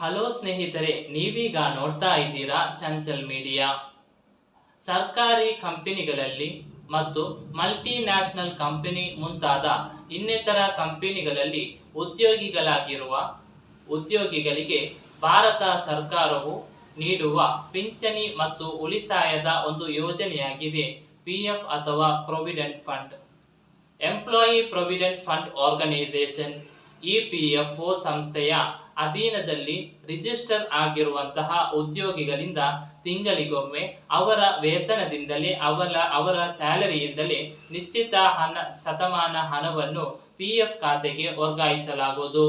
Hello ಸ್ನೇಹಿತರೆ, ನೀವೀಗ ನೋಡ್ತಾ ಇದ್ದೀರಾ ಚಂಚಲ್ ಮೀಡಿಯಾ. ಸರ್ಕಾರಿ ಕಂಪನಿಗಳಲ್ಲಿ ಮತ್ತು ಮಲ್ಟಿ ನ್ಯಾಷನಲ್ ಕಂಪನಿ ಮುಂತಾದ ಇನ್ನಿತರ ಕಂಪನಿಗಳಲ್ಲಿ ಉದ್ಯೋಗಿಗಳಾಗಿರುವ ಉದ್ಯೋಗಿಗಳಿಗೆ ಭಾರತ ಸರ್ಕಾರವು ನೀಡುವ ಪಿಂಚಣಿ ಮತ್ತು ಉಳಿತಾಯದ ಒಂದು ಯೋಜನೆಯಾಗಿದೆ ಪಿ ಎಫ್ ಅಥವಾ provident fund. Employee provident fund organisation O ಸಂಸ್ಥೆಯ ಅಧೀನದಲ್ಲಿ ರಿಜಿಸ್ಟರ್ ಆಗಿರುವಂತಹ ಉದ್ಯೋಗಿಗಳಿಂದ ತಿಂಗಳಿಗೊಮ್ಮೆ ಅವರ ವೇತನದಿಂದಲೇ ಅವರ ಅವರ ಸ್ಯಾಲರಿಯಿಂದಲೇ ನಿಶ್ಚಿತ ಹಣ, ಶತಮಾನ ಹಣವನ್ನು ಪಿ ಎಫ್ ಖಾತೆಗೆ ವರ್ಗಾಯಿಸಲಾಗುವುದು.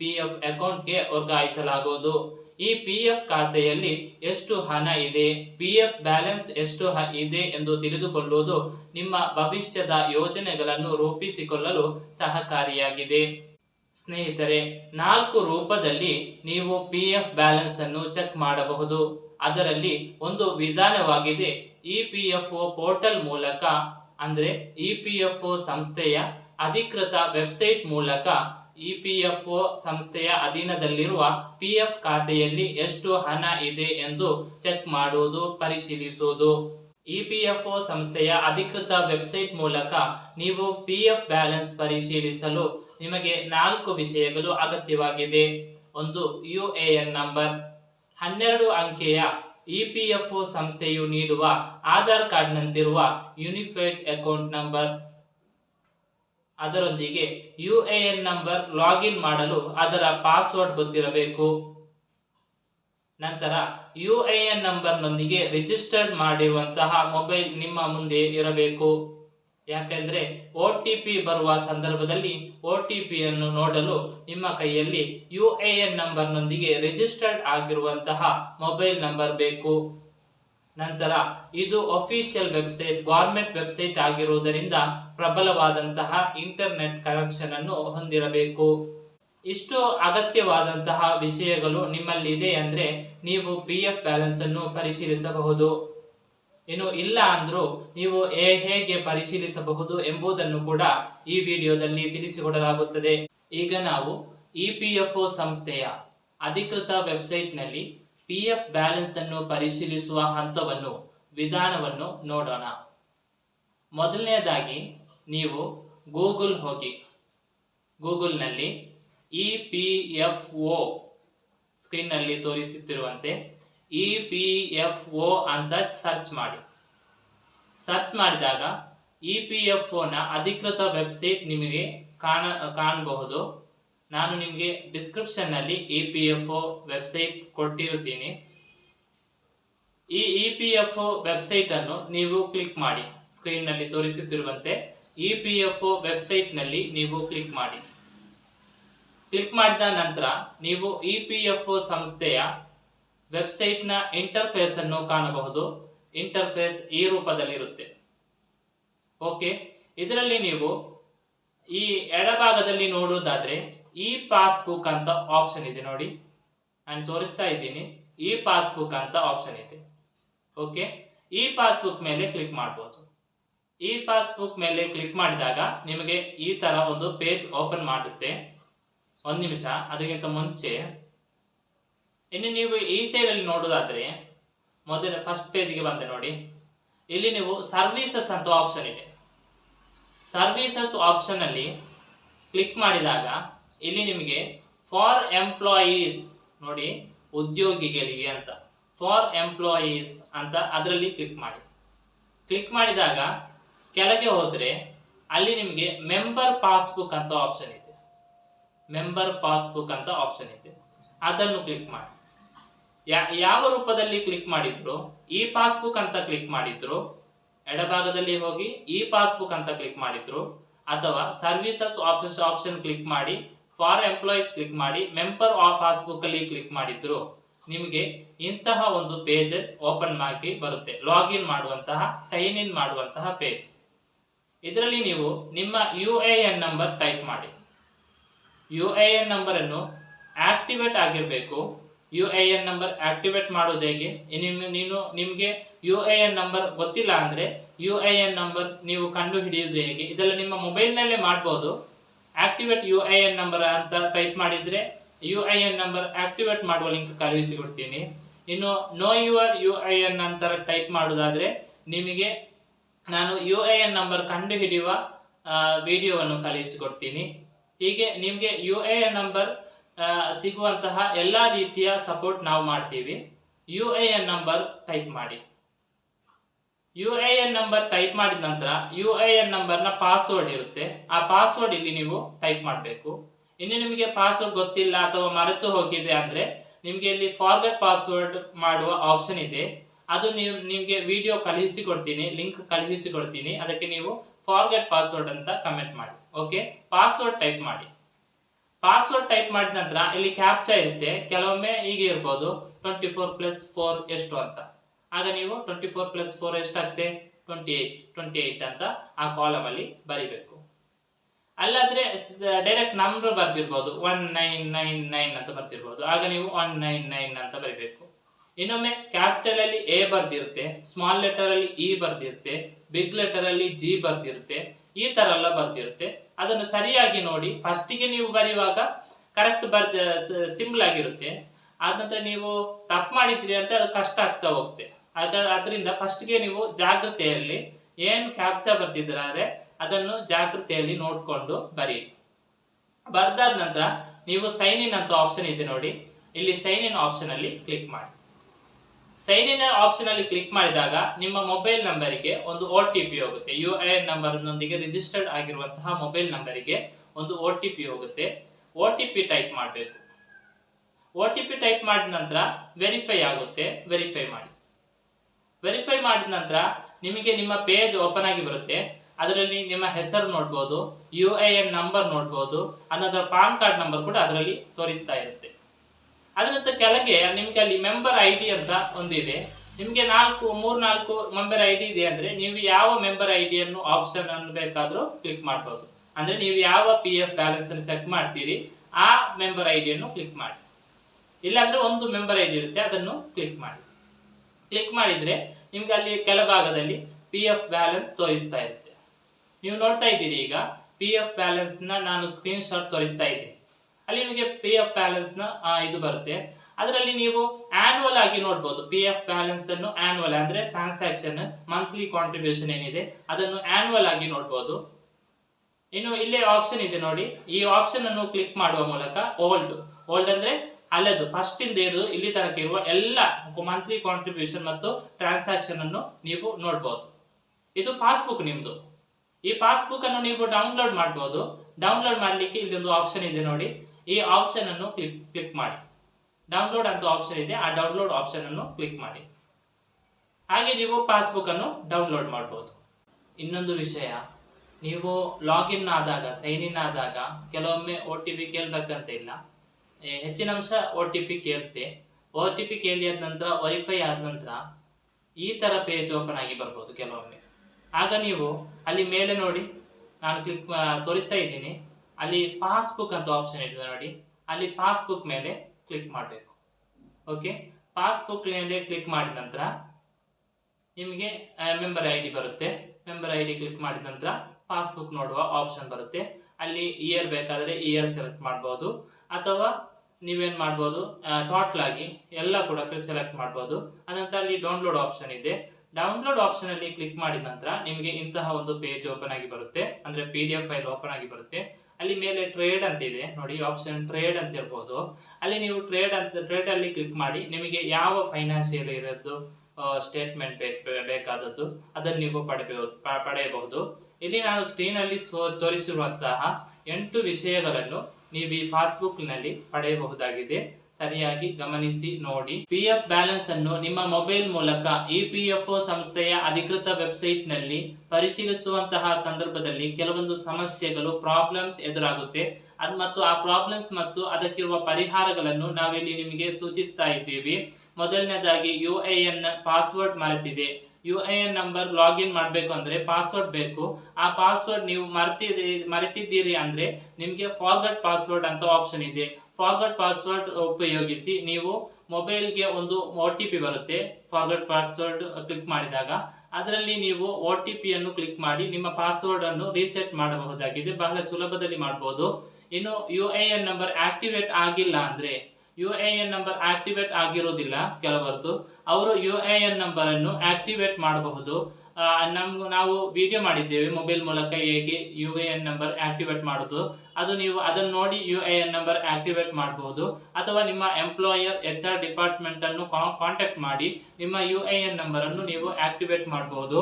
ಪಿ ಎಫ್ ಅಕೌಂಟ್ಗೆ ವರ್ಗಾಯಿಸಲಾಗುವುದು. ಈ ಪಿ ಎಫ್ ಖಾತೆಯಲ್ಲಿ ಎಷ್ಟು ಹಣ ಇದೆ ಪಿ ಎಫ್ ಬ್ಯಾಲೆನ್ಸ್ ಎಷ್ಟು ಇದೆ ಎಂದು ತಿಳಿದುಕೊಳ್ಳುವುದು ನಿಮ್ಮ ಭವಿಷ್ಯದ ಯೋಜನೆಗಳನ್ನು ರೂಪಿಸಿಕೊಳ್ಳಲು ಸಹಕಾರಿಯಾಗಿದೆ. ಸ್ನೇಹಿತರೆ, ನಾಲ್ಕು ರೂಪದಲ್ಲಿ ನೀವು ಪಿ ಎಫ್ ಬ್ಯಾಲೆನ್ಸ್ ಅನ್ನು ಚೆಕ್ ಮಾಡಬಹುದು. ಅದರಲ್ಲಿ ಒಂದು ವಿಧಾನವಾಗಿದೆ E P F O portal ಮೂಲಕ, ಅಂದ್ರೆ ಇ ಪಿ ಎಫ್ ಒ ಸಂಸ್ಥೆಯ ಅಧಿಕೃತ ವೆಬ್ಸೈಟ್ ಮೂಲಕ ಇ ಪಿ ಎಫ್ ಒ ಸಂಸ್ಥೆಯ ಅಧೀನದಲ್ಲಿರುವ ಪಿ ಎಫ್ ಖಾತೆಯಲ್ಲಿ ಎಷ್ಟು ಹಣ ಇದೆ ಎಂದು ಚೆಕ್ ಮಾಡುವುದು, ಪರಿಶೀಲಿಸುವುದು. ಇ ಪಿ ಎಫ್ ಒ ಸಂಸ್ಥೆಯ ಅಧಿಕೃತ ವೆಬ್ಸೈಟ್ ಮೂಲಕ ನೀವು ಪಿ ಎಫ್ ಬ್ಯಾಲೆನ್ಸ್ ಪರಿಶೀಲಿಸಲು ನಿಮಗೆ ನಾಲ್ಕು ವಿಷಯಗಳು ಅಗತ್ಯವಾಗಿದೆ. ಒಂದು, ಯು ಎ ಎನ್ ನಂಬರ್. ಹನ್ನೆರಡು ಅಂಕೆಯ ಇ ಪಿ ಎಫ್ ಒ ಸಂಸ್ಥೆಯು ನೀಡುವ ಆಧಾರ್ ಕಾರ್ಡ್ನಂತಿರುವ ಯೂನಿಫೈಡ್ ಅಕೌಂಟ್ ನಂಬರ್. ಅದರೊಂದಿಗೆ U A N number login ಮಾಡಲು ಅದರ ಪಾಸ್ವರ್ಡ್ ಗೊತ್ತಿರಬೇಕು. ನಂತರ ಯು ಎ ಎನ್ ನಂಬರ್ನೊಂದಿಗೆ ರಿಜಿಸ್ಟರ್ಡ್ ಮಾಡಿರುವಂತಹ ಮೊಬೈಲ್ ನಿಮ್ಮ ಮುಂದೆ ಇರಬೇಕು. ಯಾಕೆಂದ್ರೆ ಒ ಟಿ ಪಿ ಬರುವ ಸಂದರ್ಭದಲ್ಲಿ ಒ ಟಿ ಪಿಯನ್ನು ನೋಡಲು ನಿಮ್ಮ ಕೈಯಲ್ಲಿ ಯು ಎ ಎನ್ ನಂಬರ್ನೊಂದಿಗೆ ರಿಜಿಸ್ಟರ್ಡ್ ಆಗಿರುವಂತಹ ಮೊಬೈಲ್ ನಂಬರ್ ಬೇಕು. ನಂತರ ಇದು ಅಫಿಷಿಯಲ್ ವೆಬ್ಸೈಟ್ ಗೌರ್ಮೆಂಟ್ ವೆಬ್ಸೈಟ್ ಆಗಿರುವುದರಿಂದ ಪ್ರಬಲವಾದಂತಹ ಇಂಟರ್ನೆಟ್ ಕನೆಕ್ಷನ್ ಅನ್ನು ಹೊಂದಿರಬೇಕು. ಇಷ್ಟು ಅಗತ್ಯವಾದಂತಹ ವಿಷಯಗಳು ನಿಮ್ಮಲ್ಲಿ ಇದೆ ಅಂದರೆ ನೀವು ಪಿ ಎಫ್ ಬ್ಯಾಲೆನ್ಸ್ ಅನ್ನು ಪರಿಶೀಲಿಸಬಹುದು. ಇನ್ನು ಇಲ್ಲ ಅಂದ್ರೂ ನೀವು ಹೇಗೆ ಪರಿಶೀಲಿಸಬಹುದು ಎಂಬುದನ್ನು ಕೂಡ ಈ ವಿಡಿಯೋದಲ್ಲಿ ತಿಳಿಸಿಕೊಡಲಾಗುತ್ತದೆ. ಈಗ ನಾವು ಇ ಪಿ ಎಫ್ ಒ ಸಂಸ್ಥೆಯ ಅಧಿಕೃತ ವೆಬ್ಸೈಟ್ನಲ್ಲಿ ಪಿ ಎಫ್ ಬ್ಯಾಲೆನ್ಸ್ ಅನ್ನು ಪರಿಶೀಲಿಸುವ ಹಂತವನ್ನು, ವಿಧಾನವನ್ನು ನೋಡೋಣ. ಮೊದಲನೆಯದಾಗಿ ನೀವು ಗೂಗಲ್ ಹೋಗಿ, ಗೂಗಲ್ನಲ್ಲಿ ಇ ಪಿ ಎಫ್ ಒ ಸ್ಕ್ರೀನ್ನಲ್ಲಿ ತೋರಿಸುತ್ತಿರುವಂತೆ ಇ ಪಿ ಎಫ್ ಒ ಅಂತ ಸರ್ಚ್ ಮಾಡಿ. ಸರ್ಚ್ ಮಾಡಿದಾಗ ಇ ಪಿ ಎಫ್ ಒನ ಅಧಿಕೃತ ವೆಬ್ಸೈಟ್ ನಿಮಗೆ ಕಾಣ, ಕಾಣಬಹುದು. ನಾನು ನಿಮಗೆ ಡಿಸ್ಕ್ರಿಪ್ಷನ್ನಲ್ಲಿ E P F O website ಕೊಟ್ಟಿರುತ್ತೀನಿ. ಈ ಇ ಪಿ ಎಫ್ ಒ ವೆಬ್ಸೈಟನ್ನು ನೀವು ಕ್ಲಿಕ್ ಮಾಡಿ. ಸ್ಕ್ರೀನ್ನಲ್ಲಿ ತೋರಿಸುತ್ತಿರುವಂತೆ ಇ ಪಿ ಎಫ್ ಒ ವೆಬ್ಸೈಟ್ನಲ್ಲಿ ನೀವು ಕ್ಲಿಕ್ ಮಾಡಿ. ಕ್ಲಿಕ್ ಮಾಡಿದ ನಂತರ ನೀವು ಇ ಪಿ ಎಫ್ ಒ ಸಂಸ್ಥೆಯ ವೆಬ್ಸೈಟ್ನ ಇಂಟರ್ಫೇಸ್ ಅನ್ನು ಕಾಣಬಹುದು. ಇಂಟರ್ಫೇಸ್ ಈ ರೂಪದಲ್ಲಿರುತ್ತೆ. ಓಕೆ, ಇದರಲ್ಲಿ ನೀವು ಈ ಎಡಭಾಗದಲ್ಲಿ ನೋಡುವುದಾದ್ರೆ ಇ ಪಾಸ್ಬುಕ್ ಅಂತ ಆಪ್ಷನ್ ಇದೆ ನೋಡಿ. ನಾನು ತೋರಿಸ್ತಾ ಇದ್ದೀನಿ ಇ ಪಾಸ್ಬುಕ್ ಅಂತ ಆಪ್ಷನ್ ಇದೆ. ಓಕೆ ಇ ಪಾಸ್ಬುಕ್ ಮೇಲೆ ಕ್ಲಿಕ್ ಮಾಡ್ಬೋದು. ಇ ಪಾಸ್ಬುಕ್ ಮೇಲೆ ಕ್ಲಿಕ್ ಮಾಡಿದಾಗ ನಿಮಗೆ ಈ ತರ ಒಂದು ಪೇಜ್ ಓಪನ್ ಮಾಡುತ್ತೆ. ಒಂದು ನಿಮಿಷ, ಅದಕ್ಕಿಂತ ಮುಂಚೆ ಇನ್ನು ನೀವು ಈ ಸೈಡಲ್ಲಿ ನೋಡೋದಾದ್ರೆ ಮೊದಲ ಫಸ್ಟ್ ಪೇಜ್ಗೆ ಬಂದೆ ನೋಡಿ. ಇಲ್ಲಿ ನೀವು ಸರ್ವೀಸಸ್ ಅಂತ ಆಪ್ಷನ್ ಇದೆ. ಸರ್ವೀಸಸ್ ಆಪ್ಷನ್ ಅಲ್ಲಿ ಕ್ಲಿಕ್ ಮಾಡಿದಾಗ ಇಲ್ಲಿ ನಿಮಗೆ ಫಾರ್ ಎಂಪ್ಲಾಯೀಸ್ ನೋಡಿ ಉದ್ಯೋಗಿಗಳಿಗೆ ಅಂತ. ಫಾರ್ ಎಂಪ್ಲಾಯೀಸ್ ಅಂತ ಅದರಲ್ಲಿ ಕ್ಲಿಕ್ ಮಾಡಿ. ಕ್ಲಿಕ್ ಮಾಡಿದಾಗ ಕೆಳಗೆ ಹೋದರೆ ಅಲ್ಲಿ ನಿಮಗೆ ಮೆಂಬರ್ ಪಾಸ್ಬುಕ್ ಅಂತ ಆಪ್ಷನ್ ಇದೆ. ಮೆಂಬರ್ ಪಾಸ್ಬುಕ್ ಅಂತ ಆಪ್ಷನ್ ಇದೆ. ಅದನ್ನು ಕ್ಲಿಕ್ ಮಾಡಿ. ಯಾವ ರೂಪದಲ್ಲಿ ಕ್ಲಿಕ್ ಮಾಡಿದ್ರು? ಈ ಪಾಸ್ಬುಕ್ ಅಂತ ಕ್ಲಿಕ್ ಮಾಡಿದ್ರು. ಎಡಭಾಗದಲ್ಲಿ ಹೋಗಿ ಈ ಪಾಸ್ಬುಕ್ ಅಂತ ಕ್ಲಿಕ್ ಮಾಡಿದ್ರು. ಅಥವಾ ಸರ್ವಿಸಸ್ ಆಫೀಸ್ ಆಪ್ಷನ್ ಕ್ಲಿಕ್ ಮಾಡಿ ಫಾರ್ ಎಂಪ್ಲಾಯೀಸ್ ಕ್ಲಿಕ್ ಮಾಡಿ ಮೆಂಬರ್ ಪಾಸ್ಬುಕ್ ಅಲ್ಲಿ ಕ್ಲಿಕ್ ಮಾಡಿದ್ರು. ನಿಮಗೆ ಇಂತಹ ಒಂದು ಪೇಜ್ ಓಪನ್ ಆಗಿ ಬರುತ್ತೆ. ಲಾಗಿನ್ ಮಾಡುವಂತಹ ಸೈನ್ ಇನ್ ಮಾಡುವಂತಹ ಪೇಜ್ ಇದರಲ್ಲಿ ನೀವು ನಿಮ್ಮ U A N number type ಮಾಡಿ. ಯು ಎ ಎನ್ ನಂಬರನ್ನು ಆಕ್ಟಿವೇಟ್ ಆಗಿರಬೇಕು. U A N number activate ಮಾಡೋದು ಹೇಗೆ? ನೀನು ನಿಮಗೆ ಯು ಎ ಎನ್ ನಂಬರ್ ಗೊತ್ತಿಲ್ಲ ಅಂದರೆ ಯು ಎ ಎನ್ ನಂಬರ್ ನೀವು ಕಂಡು ಹಿಡಿಯುವುದು ಹೇಗೆ? ಇದೆಲ್ಲ ನಿಮ್ಮ ಮೊಬೈಲ್ನಲ್ಲೇ ಮಾಡ್ಬೋದು. Activate U A N number ಅಂತ ಟೈಪ್ ಮಾಡಿದರೆ U I N number activate ಮಾಡುವ ಲಿಂಕ್ ಕಳುಹಿಸಿಕೊಡ್ತೀನಿ ಇನ್ನು know your U I N ಅಂತರ ಟೈಪ್ ಮಾಡೋದಾದರೆ ನಿಮಗೆ ನಾನು ಯು ಎ ಎನ್ ನಂಬರ್ ಕಂಡುಹಿಡಿಯುವ ವಿಡಿಯೋವನ್ನು ಕಳುಹಿಸಿಕೊಡ್ತೀನಿ ಹೀಗೆ ನಿಮಗೆ ಯು ಎ ಎನ್ ನಂಬರ್ ಸಿಗುವಂತಹ ಎಲ್ಲ ರೀತಿಯ ಸಪೋರ್ಟ್ ನಾವು ಮಾಡ್ತೀವಿ. U A N number type ಮಾಡಿ. U A N number type ಮಾಡಿದ ನಂತರ ಯು ಎ ಎನ್ ನಂಬರ್ನ ಪಾಸ್ವರ್ಡ್ ಇರುತ್ತೆ. ಆ ಪಾಸ್ವರ್ಡ್ ಇಲ್ಲಿ ನೀವು ಟೈಪ್ ಮಾಡಬೇಕು. ಇನ್ನು ನಿಮಗೆ ಪಾಸ್ವರ್ಡ್ ಗೊತ್ತಿಲ್ಲ ಅಥವಾ ಮರೆತು ಹೋಗಿದೆ ಅಂದರೆ ನಿಮಗೆ ಇಲ್ಲಿ ಫಾರ್ಗಟ್ ಪಾಸ್ವರ್ಡ್ ಮಾಡುವ ಆಪ್ಷನ್ ಇದೆ. ಅದು ನೀವು, ನಿಮಗೆ ವಿಡಿಯೋ ಕಳುಹಿಸಿ ಕೊಡ್ತೀನಿ ಲಿಂಕ್ ಕಳುಹಿಸಿ ಕೊಡ್ತೀನಿ ಅದಕ್ಕೆ ನೀವು ಫಾರ್ಗೆಟ್ ಪಾಸ್ವರ್ಡ್ ಅಂತ ಕಮೆಂಟ್ ಮಾಡಿ. ಓಕೆ ಪಾಸ್ವರ್ಡ್ ಟೈಪ್ ಮಾಡಿ. ಪಾಸ್ವರ್ಡ್ ಟೈಪ್ ಮಾಡಿದ ನಂತರ ಇಲ್ಲಿ ಕ್ಯಾಪ್ಚಾ ಇರುತ್ತೆ. ಕೆಲವೊಮ್ಮೆ ಹೀಗೆ ಇರ್ಬೋದು. ಟ್ವೆಂಟಿ ಫೋರ್ ಪ್ಲಸ್ ಫೋರ್ ಎಷ್ಟು ಅಂತ. ಆಗ ನೀವು ಟ್ವೆಂಟಿ ಫೋರ್ ಪ್ಲಸ್ ಫೋರ್ ಎಷ್ಟಾಗುತ್ತೆ? ಟ್ವೆಂಟಿ ಏಯ್ಟ್ ಟ್ವೆಂಟಿ ಏಯ್ಟ್ ಅಂತ ಆ ಕಾಲಮಲ್ಲಿ ಬರಿಬೇಕು. ಅಲ್ಲಾದ್ರೆ ಡೈರೆಕ್ಟ್ ನಂಬರ್ ಬರ್ತಿರ್ಬೋದು ಒನ್ ನೈನ್ ನೈನ್ ನೈನ್ ಅಂತ ಬರ್ತಿರ್ಬೋದು ಆಗ ನೀವು ಒನ್ ನೈನ್ ನೈನ್ ಅಂತ ಬರಿಬೇಕು. ಇನ್ನೊಮ್ಮೆ ಕ್ಯಾಪಿಟಲ್ ಅಲ್ಲಿ ಎ ಬರ್ದಿರುತ್ತೆ. ಸ್ಮಾಲ್ ಲೆಟರ್ ಅಲ್ಲಿ ಇ ಬರ್ದಿರುತ್ತೆ. ಬಿಗ್ ಲೆಟರ್ ಅಲ್ಲಿ ಜಿ ಬರ್ದಿರುತ್ತೆ. ಈ ತರ ಎಲ್ಲ ಬರ್ದಿರುತ್ತೆ. ಅದನ್ನು ಸರಿಯಾಗಿ ನೋಡಿ. ಫಸ್ಟಿಗೆ ನೀವು ಬರೆಯುವಾಗ ಕರೆಕ್ಟ್ ಬರ್ ಸಿಂಪಲ್ ಆಗಿರುತ್ತೆ. ಆದ ನಂತರ ನೀವು ತಪ್ಪು ಮಾಡಿದ್ರಿ ಅಂತ ಅದು ಕಷ್ಟ ಆಗ್ತಾ ಹೋಗುತ್ತೆ. ಅದ ಅದರಿಂದ ಫಸ್ಟ್ಗೆ ನೀವು ಜಾಗ್ರತೆಯಲ್ಲಿ ಏನು ಕ್ಯಾಪ್ಚಾ ಬರ್ತಿದ್ದಾರೆ ಅದನ್ನು ಜಾಗೃತೆಯಲ್ಲಿ ನೋಡಿಕೊಂಡು ಬರಿ ಬರ್ದಾದ ನಂತರ ನೀವು ಸೈನ್ ಇನ್ ಅಂತ ಆಪ್ಷನ್ ಇದೆ ನೋಡಿ. ಇಲ್ಲಿ ಸೈನ್ ಇನ್ ಆಪ್ಷನ್ ಅಲ್ಲಿ ಕ್ಲಿಕ್ ಮಾಡಿ. ಸೈನ್ ಇನ್ ಆಪ್ಷನ್ ಅಲ್ಲಿ ಕ್ಲಿಕ್ ಮಾಡಿದಾಗ ನಿಮ್ಮ ಮೊಬೈಲ್ ನಂಬರಿಗೆ ಒಂದು ಒ ಟಿ ಪಿ ಹೋಗುತ್ತೆ. ಯು ಐ ಎನ್ ನಂಬರ್ನೊಂದಿಗೆ ರಿಜಿಸ್ಟರ್ಡ್ ಆಗಿರುವಂತಹ ಮೊಬೈಲ್ ನಂಬರಿಗೆ ಒಂದು ಒ ಟಿ ಪಿ ಹೋಗುತ್ತೆ. ಒ ಟಿ ಪಿ ಟೈಪ್ ಮಾಡಬೇಕು. ಒ ಟಿ ಪಿ ಟೈಪ್ ಮಾಡಿದ ನಂತರ ವೆರಿಫೈ ಆಗುತ್ತೆ. ವೆರಿಫೈ ಮಾಡಿ. ವೆರಿಫೈ ಮಾಡಿದ ನಂತರ ನಿಮಗೆ ನಿಮ್ಮ ಪೇಜ್ ಓಪನ್ ಆಗಿ ಬರುತ್ತೆ. ಅದರಲ್ಲಿ ನಿಮ್ಮ ಹೆಸರು ನೋಡ್ಬೋದು ಯು ಐ ಎನ್ ನಂಬರ್ ನೋಡ್ಬೋದು ಅನ್ನೋದ್ರ ಪಾನ್ ಕಾರ್ಡ್ ನಂಬರ್ ಕೂಡ ಅದರಲ್ಲಿ ತೋರಿಸ್ತಾ ಇರುತ್ತೆ. ಅದ ನಂತರ ಕೆಳಗೆ ನಿಮ್ಗೆ ಅಲ್ಲಿ ಮೆಂಬರ್ ಐ ಡಿ ಅಂತ ಒಂದಿದೆ. ನಿಮಗೆ ನಾಲ್ಕು ಮೂರು ನಾಲ್ಕು ಮೆಂಬರ್ ಐ ಡಿ ಇದೆ ಅಂದರೆ ನೀವು ಯಾವ ಮೆಂಬರ್ ಐ ಡಿಯನ್ನು ಆಪ್ಷನ್ ಅನ್ನು ಬೇಕಾದರೂ ಕ್ಲಿಕ್ ಮಾಡ್ಬೋದು. ಅಂದರೆ ನೀವು ಯಾವ ಪಿ ಎಫ್ ಬ್ಯಾಲೆನ್ಸನ್ನು ಚೆಕ್ ಮಾಡ್ತೀರಿ, ಆ ಮೆಂಬರ್ ಐ ಡಿಯನ್ನು ಕ್ಲಿಕ್ ಮಾಡಿ. ಇಲ್ಲಾಂದರೆ ಒಂದು ಮೆಂಬರ್ ಐ ಇರುತ್ತೆ, ಅದನ್ನು ಕ್ಲಿಕ್ ಮಾಡಿ. ಕ್ಲಿಕ್ ಮಾಡಿದರೆ ನಿಮ್ಗೆ ಅಲ್ಲಿ ಕೆಳಭಾಗದಲ್ಲಿ ಪಿ ಎಫ್ ಬ್ಯಾಲೆನ್ಸ್ ತೋರಿಸ್ತಾ ಇರುತ್ತೆ. ನೀವು ನೋಡ್ತಾ ಇದ್ದೀರಿ ಈಗ ಪಿ ಎಫ್ ಬ್ಯಾಲೆನ್ಸ್ನ ನಾನು ಸ್ಕ್ರೀನ್ಶಾಟ್ ತೋರಿಸ್ತಾ ಇದ್ದೀನಿ. ಅಲ್ಲಿ ನಿಮಗೆ ಪಿ ಎಫ್ ಬ್ಯಾಲೆನ್ಸ್ನ ಇದು ಬರುತ್ತೆ. ಅದರಲ್ಲಿ ನೀವು ಆನ್ಯುವಲ್ ಆಗಿ ನೋಡ್ಬೋದು. ಪಿ ಎಫ್ ಬ್ಯಾಲೆನ್ಸ್ ಅನ್ನು ಆನ್ಯುವಲ್ ಅಂದ್ರೆ ಟ್ರಾನ್ಸಾಕ್ಷನ್ ಮಂತ್ಲಿ ಕಾಂಟ್ರಿಬ್ಯೂಷನ್ ಏನಿದೆ, ಅದನ್ನು ಆನ್ಯುವಲ್ ಆಗಿ ನೋಡ್ಬೋದು. ಇನ್ನು ಇಲ್ಲೇ ಆಪ್ಷನ್ ಇದೆ ನೋಡಿ. ಈ ಆಪ್ಷನ್ ಅನ್ನು ಕ್ಲಿಕ್ ಮಾಡುವ ಮೂಲಕ ಓಲ್ಡ್ ಓಲ್ಡ್ ಅಂದ್ರೆ ಅಲ್ಲದು ಫಸ್ಟ್ ಇಂದ ಹಿಡಿದು ಇಲ್ಲಿ ತನಕ ಇರುವ ಎಲ್ಲ ಮಂತ್ಲಿ ಕಾಂಟ್ರಿಬ್ಯೂಷನ್ ಮತ್ತು ಟ್ರಾನ್ಸಾಕ್ಷನ್ ಅನ್ನು ನೀವು ನೋಡ್ಬೋದು. ಇದು ಪಾಸ್ಬುಕ್ ನಿಮ್ದು. ಈ ಪಾಸ್ಬುಕ್ ಅನ್ನು ನೀವು ಡೌನ್ಲೋಡ್ ಮಾಡ್ಬೋದು. ಡೌನ್ಲೋಡ್ ಮಾಡಲಿಕ್ಕೆ ಒಂದು ಆಪ್ಷನ್ ಇದೆ ನೋಡಿ. ಈ ಆಪ್ಷನ್ ಅನ್ನು ಕ್ಲಿಕ್ ಮಾಡಿ. ಡೌನ್ಲೋಡ್ ಅಂತ ಆಪ್ಷನ್ ಇದೆ, ಆ ಡೌನ್ಲೋಡ್ ಆಪ್ಷನ್ ಅನ್ನು ಕ್ಲಿಕ್ ಮಾಡಿ. ಹಾಗೆ ನೀವು ಪಾಸ್ಬುಕ್ ಅನ್ನು ಡೌನ್ಲೋಡ್ ಮಾಡ್ಬೋದು. ಇನ್ನೊಂದು ವಿಷಯ, ನೀವು ಲಾಗಿನ್ ಆದಾಗ ಸೈನ್ ಇನ್ ಆದಾಗ ಕೆಲವೊಮ್ಮೆ ಒ ಟಿ ಪಿ ಕೇಳಬೇಕಂತ ಇಲ್ಲ. ಹೆಚ್ಚಿನ ಅಂಶ ಒ ಟಿ ಪಿ ಕೇಳುತ್ತೆ ಒ ಟಿ ಪಿ ಕೇಳಿ ಆದ ನಂತರ ವೈಫೈ ಆದ ನಂತರ ಈ ಥರ ಪೇಜ್ ಓಪನ್ ಆಗಿ ಬರ್ಬೋದು ಕೆಲವೊಮ್ಮೆ. ಆಗ ನೀವು ಅಲ್ಲಿ ಮೇಲೆ ನೋಡಿ, ನಾನು ಕ್ಲಿಕ್ ತೋರಿಸ್ತಾ ಇದ್ದೀನಿ. ಅಲ್ಲಿ ಪಾಸ್ಬುಕ್ ಅಂತ ಆಪ್ಷನ್ ಇದೆ ನೋಡಿ. ಅಲ್ಲಿ ಪಾಸ್ಬುಕ್ ಮೇಲೆ ಕ್ಲಿಕ್ ಮಾಡಬೇಕು. ಓಕೆ ಪಾಸ್ಬುಕ್ ಮೇಲೆ ಕ್ಲಿಕ್ ಮಾಡಿದ ನಂತರ ನಿಮಗೆ ಮೆಂಬರ್ ಐ ಡಿ ಬರುತ್ತೆ. ಮೆಂಬರ್ ಐ ಡಿ ಕ್ಲಿಕ್ ಮಾಡಿದ ನಂತರ ಪಾಸ್ಬುಕ್ ನೋಡುವ ಆಪ್ಷನ್ ಬರುತ್ತೆ. ಅಲ್ಲಿ ಇಯರ್ ಬೇಕಾದರೆ ಇಯರ್ ಸೆಲೆಕ್ಟ್ ಮಾಡ್ಬೋದು. ಅಥವಾ ನೀವೇನು ಮಾಡ್ಬೋದು ಟೋಟಲ್ ಆಗಿ ಎಲ್ಲ ಕೂಡ ಸೆಲೆಕ್ಟ್ ಮಾಡ್ಬೋದು. ಅನಂತರ ಅಲ್ಲಿ ಡೌನ್ಲೋಡ್ ಆಪ್ಷನ್ ಇದೆ. ಡೌನ್ಲೋಡ್ ಆಪ್ಷನ್ ಅಲ್ಲಿ ಕ್ಲಿಕ್ ಮಾಡಿದ ನಂತರ ನಿಮಗೆ ಇಂತಹ ಒಂದು ಪೇಜ್ ಓಪನ್ ಆಗಿ ಬರುತ್ತೆ. ಅಂದ್ರೆ P D F file open ಆಗಿ ಬರುತ್ತೆ. ಅಲ್ಲಿ ಮೇಲೆ ಟ್ರೇಡ್ ಅಂತ ಇದೆ. ನೋಡಿ ಆಪ್ಷನ್ ಟ್ರೇಡ್ ಅಂತ ಇರ್ಬೋದು. ಅಲ್ಲಿ ನೀವು ಟ್ರೇಡ್ ಅಂತ ಟ್ರೇಡ್ ಅಲ್ಲಿ ಕ್ಲಿಕ್ ಮಾಡಿ, ನಿಮಗೆ ಯಾವ ಫೈನಾನ್ಷಿಯಲ್ ಇರೋದು ಸ್ಟೇಟ್ಮೆಂಟ್ ಬೇಕಾದದ್ದು, ಅದನ್ನು ನೀವು ಪಡೆಯಬಹುದು ಪಡೆಯಬಹುದು. ಇಲ್ಲಿ ನಾನು ಸ್ಕ್ರೀನ್ ಅಲ್ಲಿ ತೋ- ತೋರಿಸಿರುವಂತಹ ಎಂಟು ವಿಷಯಗಳನ್ನು ನೀವು ಈ ಪಾಸ್ಬುಕ್ನಲ್ಲಿ ಪಡೆಯಬಹುದಾಗಿದೆ. ಸರಿಯಾಗಿ ಗಮನಿಸಿ ನೋಡಿ. ಪಿ ಎಫ್ ಬ್ಯಾಲೆನ್ಸ್ ಅನ್ನು ನಿಮ್ಮ ಮೊಬೈಲ್ ಮೂಲಕ ಇ ಪಿ ಎಫ್ ಸಂಸ್ಥೆಯ ಅಧಿಕೃತ ವೆಬ್ಸೈಟ್ನಲ್ಲಿ ಪರಿಶೀಲಿಸುವಂತಹ ಸಂದರ್ಭದಲ್ಲಿ ಕೆಲವೊಂದು ಸಮಸ್ಯೆಗಳು ಪ್ರಾಬ್ಲಮ್ಸ್ ಎದುರಾಗುತ್ತೆ. ಅದ್ ಮತ್ತು ಆ ಪ್ರಾಬ್ಲಮ್ಸ್ ಮತ್ತು ಅದಕ್ಕಿರುವ ಪರಿಹಾರಗಳನ್ನು ನಾವಿಲ್ಲಿ ನಿಮಗೆ ಸೂಚಿಸ್ತಾ ಇದ್ದೀವಿ. ಮೊದಲನೇದಾಗಿ U A N password ಮರೆತಿದೆ. U A N number login ಮಾಡಬೇಕು ಅಂದ್ರೆ ಪಾಸ್ವರ್ಡ್ ಬೇಕು. ಆ ಪಾಸ್ವರ್ಡ್ ನೀವು ಮರೆತಿದ್ದೀರಿ ಮರೆತಿದ್ದೀರಿ ಅಂದ್ರೆ ನಿಮಗೆ ಫಾರ್ಗಟ್ ಪಾಸ್ವರ್ಡ್ ಅಂತ ಆಪ್ಷನ್ ಇದೆ. ಫಾರ್ಗಟ್ ಪಾಸ್ವರ್ಡ್ ಉಪಯೋಗಿಸಿ ನೀವು ಮೊಬೈಲ್ಗೆ ಒಂದು ಒ ಟಿ ಪಿ ಬರುತ್ತೆ. ಫಾರ್ವರ್ಡ್ ಪಾಸ್ವರ್ಡ್ ಕ್ಲಿಕ್ ಮಾಡಿದಾಗ ಅದರಲ್ಲಿ ನೀವು ಒ ಟಿ ಪಿಯನ್ನು ಕ್ಲಿಕ್ ಮಾಡಿ ನಿಮ್ಮ ಪಾಸ್ವರ್ಡ್ ಅನ್ನು ರೀಸೆಟ್ ಮಾಡಬಹುದಾಗಿದೆ. ಬಹಳ ಸುಲಭದಲ್ಲಿ ಮಾಡಬಹುದು ಇನ್ನು U A N number activate ಆಗಿಲ್ಲ ಅಂದ್ರೆ U A N number activate ಆಗಿರೋದಿಲ್ಲ ಕೆಲವರದ್ದು ಅವರು ಯು ಎ ಎನ್ ನಂಬರನ್ನು ಆಕ್ಟಿವೇಟ್ ಮಾಡಬಹುದು. ನಮ್ಗೆ ನಾವು ವಿಡಿಯೋ ಮಾಡಿದ್ದೇವೆ. ಮೊಬೈಲ್ ಮೂಲಕ ಹೇಗೆ U A N number activate ಮಾಡೋದು. ಅದು ನೀವು ಅದನ್ನು ನೋಡಿ U A N number activate ಮಾಡಬಹುದು ಅಥವಾ ನಿಮ್ಮ ಎಂಪ್ಲಾಯರ್ ಎಚ್ ಆರ್ ಡಿಪಾರ್ಟ್ಮೆಂಟನ್ನು ಕಾಂಟ್ಯಾಕ್ಟ್ ಮಾಡಿ ನಿಮ್ಮ ಯು ಎ ಎನ್ ನಂಬರನ್ನು ನೀವು ಆಕ್ಟಿವೇಟ್ ಮಾಡಬಹುದು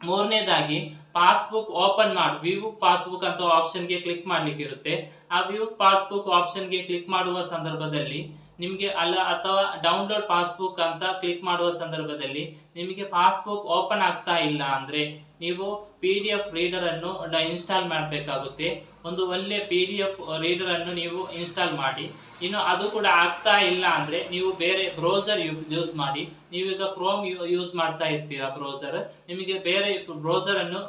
ಮೂರನೇದಾಗಿ, ಪಾಸ್ಬುಕ್ ಓಪನ್ ಮಾಡಿ ವ್ಯೂ ಪಾಸ್ಬುಕ್ ಅಂತ ಆಪ್ಷನ್ಗೆ ಕ್ಲಿಕ್ ಮಾಡಲಿಕ್ಕಿರುತ್ತೆ. ಆ ವ್ಯೂ ಪಾಸ್ಬುಕ್ ಆಪ್ಷನ್ಗೆ ಕ್ಲಿಕ್ ಮಾಡುವ ಸಂದರ್ಭದಲ್ಲಿ ನಿಮಗೆ ಅಲ್ಲ ಅಥವಾ ಡೌನ್ಲೋಡ್ ಪಾಸ್ಬುಕ್ ಅಂತ ಕ್ಲಿಕ್ ಮಾಡುವ ಸಂದರ್ಭದಲ್ಲಿ ನಿಮಗೆ ಪಾಸ್ಬುಕ್ ಓಪನ್ ಆಗ್ತಾ ಇಲ್ಲ ಅಂದರೆ ನೀವು ಪಿ ಡಿ ಎಫ್ ರೀಡರನ್ನು ಇನ್ಸ್ಟಾಲ್ ಮಾಡಬೇಕಾಗುತ್ತೆ. ಒಂದು ಒಳ್ಳೆ ಪಿ ಡಿ ಎಫ್ ರೀಡರನ್ನು ನೀವು ಇನ್ಸ್ಟಾಲ್ ಮಾಡಿ. ಇನ್ನು ಅದು ಕೂಡ ಆಗ್ತಾ ಇಲ್ಲ ಅಂದರೆ ನೀವು ಬೇರೆ ಬ್ರೌಸರ್ ಯೂಸ್ ಮಾಡಿ. ನೀವೀಗ ಕ್ರೋಮ್ ಯೂಸ್ ಮಾಡ್ತಾ ಇರ್ತೀರಾ ಬ್ರೌಸರ್ ನಿಮಗೆ ಬೇರೆ ಬ್ರೌಸರನ್ನು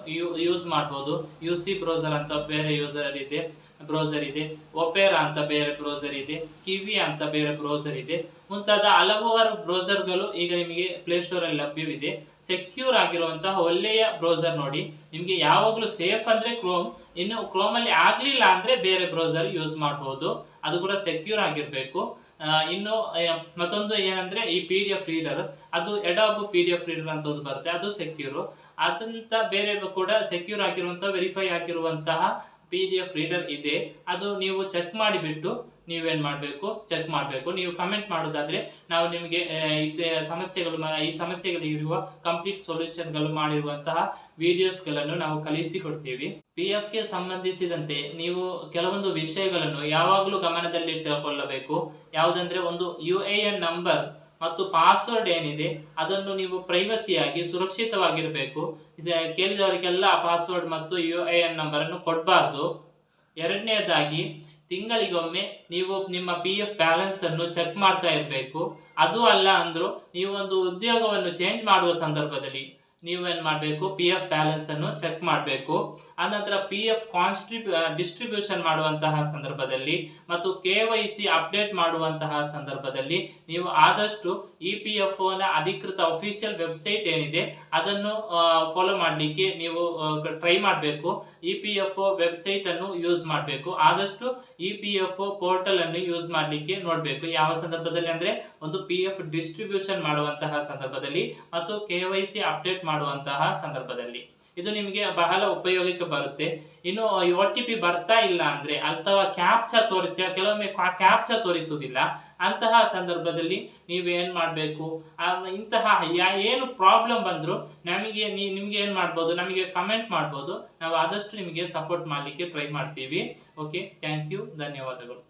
ಯೂಸ್ ಮಾಡ್ಬೋದು. ಯು ಸಿ ಬ್ರೌಸರ್ ಅಂತ ಬೇರೆ ಯೂಸರ್ ಇದೆ. ಬ್ರೌಸರ್ ಇದೆ ಒಪೆರಾ ಅಂತ ಬೇರೆ ಬ್ರೌಸರ್ ಇದೆ ಕಿವಿ ಅಂತ ಬೇರೆ ಬ್ರೌಸರ್ ಇದೆ. ಮುಂತಾದ ಹಲವಾರು ಬ್ರೌಸರ್ಗಳು ಈಗ ನಿಮಗೆ ಪ್ಲೇಸ್ಟೋರ್ ಅಲ್ಲಿ ಲಭ್ಯವಿದೆ. ಸೆಕ್ಯೂರ್ ಆಗಿರುವಂತಹ ಒಳ್ಳೆಯ ಬ್ರೌಸರ್ ನೋಡಿ. ನಿಮಗೆ ಯಾವಾಗಲೂ ಸೇಫ್ ಅಂದ್ರೆ ಕ್ರೋಮ್ ಇನ್ನು ಕ್ರೋಮ್ ಅಲ್ಲಿ ಆಗ್ಲಿಲ್ಲ ಅಂದ್ರೆ ಬೇರೆ ಬ್ರೌಸರ್ ಯೂಸ್ ಮಾಡಬಹುದು ಅದು ಕೂಡ ಸೆಕ್ಯೂರ್ ಆಗಿರಬೇಕು. ಇನ್ನು ಮತ್ತೊಂದು ಏನಂದ್ರೆ ಈ ಪಿ ಡಿ ಎಫ್ ರೀಡರ್ ಅದು Adobe P D F reader ಅಂತ ಒಂದು ಬರುತ್ತೆ, ಅದು ಸೆಕ್ಯೂರ್ ಅದಂತ ಬೇರೆ ಕೂಡ ಸೆಕ್ಯೂರ್ ಆಗಿರುವಂತಹ ವೆರಿಫೈ ಆಗಿರುವಂತಹ ಪಿ ಡಿ ಎಫ್ ರೀಡರ್ ಇದೆ, ಅದು ನೀವು ಚೆಕ್ ಮಾಡಿಬಿಟ್ಟು ನೀವೇನು ಮಾಡಬೇಕು ಚೆಕ್ ಮಾಡಬೇಕು. ನೀವು ಕಮೆಂಟ್ ಮಾಡೋದಾದರೆ ನಾವು ನಿಮಗೆ ಇದೆ ಸಮಸ್ಯೆಗಳು ಈ ಸಮಸ್ಯೆಗಳಿರುವ ಕಂಪ್ಲೀಟ್ ಸೊಲ್ಯೂಷನ್ಗಳು ಮಾಡಿರುವಂತಹ ವಿಡಿಯೋಸ್ಗಳನ್ನು ನಾವು ಕಲಿಸಿಕೊಡ್ತೀವಿ ಪಿ ಎಫ್ಗೆ ಸಂಬಂಧಿಸಿದಂತೆ ನೀವು ಕೆಲವೊಂದು ವಿಷಯಗಳನ್ನು ಯಾವಾಗಲೂ ಗಮನದಲ್ಲಿಟ್ಟುಕೊಳ್ಳಬೇಕು. ಯಾವುದಂದರೆ ಒಂದು ಯು ಎ ಎನ್ ನಂಬರ್ ಮತ್ತು ಪಾಸ್ವರ್ಡ್ ಏನಿದೆ, ಅದನ್ನು ನೀವು ಪ್ರೈವಸಿಯಾಗಿ ಸುರಕ್ಷಿತವಾಗಿರಬೇಕು. ಕೇಳಿದವರಿಗೆಲ್ಲ ಪಾಸ್ವರ್ಡ್ ಮತ್ತು ಯು ಎ ಎನ್ ನಂಬರನ್ನು ಕೊಡಬಾರ್ದು. ಎರಡನೇದಾಗಿ, ತಿಂಗಳಿಗೊಮ್ಮೆ ನೀವು ನಿಮ್ಮ ಪಿ ಎಫ್ ಬ್ಯಾಲೆನ್ಸ್ ಅನ್ನು ಚೆಕ್ ಮಾಡ್ತಾ ಇರಬೇಕು. ಅದು ಅಲ್ಲ ಅಂದ್ರು ನೀವು ಒಂದು ಉದ್ಯೋಗವನ್ನು ಚೇಂಜ್ ಮಾಡುವ ಸಂದರ್ಭದಲ್ಲಿ ನೀವೇನ್ ಮಾಡಬೇಕು? ಪಿ ಎಫ್ ಬ್ಯಾಲೆನ್ಸ್ ಅನ್ನು ಚೆಕ್ ಮಾಡಬೇಕು. ಆನಂತರ ಪಿ ಎಫ್ ಕಾನ್ಸ್ಟ್ರಿಬ್ಯೂ ಡಿಸ್ಟ್ರಿಬ್ಯೂಷನ್ ಮಾಡುವಂತಹ ಸಂದರ್ಭದಲ್ಲಿ ಮತ್ತು ಕೆ ವೈ ಸಿ ಅಪ್ಡೇಟ್ ಮಾಡುವಂತಹ ಸಂದರ್ಭದಲ್ಲಿ ನೀವು ಆದಷ್ಟು ಇ ಪಿ ಎಫ್ ಒನ ಅಧಿಕೃತ ಅಫಿಷಿಯಲ್ ವೆಬ್ಸೈಟ್ ಏನಿದೆ, ಅದನ್ನು ಫಾಲೋ ಮಾಡಲಿಕ್ಕೆ ನೀವು ಟ್ರೈ ಮಾಡಬೇಕು. ಇ ಪಿ ಎಫ್ ವೆಬ್ಸೈಟ್ ಅನ್ನು ಯೂಸ್ ಮಾಡಬೇಕು. ಆದಷ್ಟು ಇ ಪಿ ಎಫ್ ಪೋರ್ಟಲ್ ಅನ್ನು ಯೂಸ್ ಮಾಡಲಿಕ್ಕೆ ನೋಡಬೇಕು. ಯಾವ ಸಂದರ್ಭದಲ್ಲಿ ಅಂದ್ರೆ ಒಂದು ಪಿ ಎಫ್ ಡಿಸ್ಟ್ರಿಬ್ಯೂಷನ್ ಮಾಡುವಂತಹ ಸಂದರ್ಭದಲ್ಲಿ ಮತ್ತು ಕೆ ವೈ ಸಿ ಅಪ್ಡೇಟ್ ಮಾಡುವಂತಹ ಸಂದರ್ಭದಲ್ಲಿ. ಇದು ನಿಮಗೆ ಬಹಳ ಉಪಯೋಗಕ್ಕೆ ಬರುತ್ತೆ. ಇನ್ನು ಒ ಟಿ ಪಿ ಬರ್ತಾ ಇಲ್ಲ ಅಂದ್ರೆ ಅಥವಾ ಕ್ಯಾಪ್ಚಾ ತೋರಿಸ್ತೀವ ಕೆಲವೊಮ್ಮೆ ಕ್ಯಾಪ್ಚಾ ತೋರಿಸುವುದಿಲ್ಲ. ಅಂತಹ ಸಂದರ್ಭದಲ್ಲಿ ನೀವೇನು ಮಾಡಬೇಕು? ಇಂತಹ ಏನು ಪ್ರಾಬ್ಲಮ್ ಬಂದ್ರು ನಿಮಗೆ ನಿಮ್ಗೆ ಏನ್ ಮಾಡ್ಬೋದು? ನಮಗೆ ಕಮೆಂಟ್ ಮಾಡ್ಬೋದು. ನಾವು ಆದಷ್ಟು ನಿಮಗೆ ಸಪೋರ್ಟ್ ಮಾಡಲಿಕ್ಕೆ ಟ್ರೈ ಮಾಡ್ತೀವಿ. ಓಕೆ, ಥ್ಯಾಂಕ್ ಯು, ಧನ್ಯವಾದಗಳು.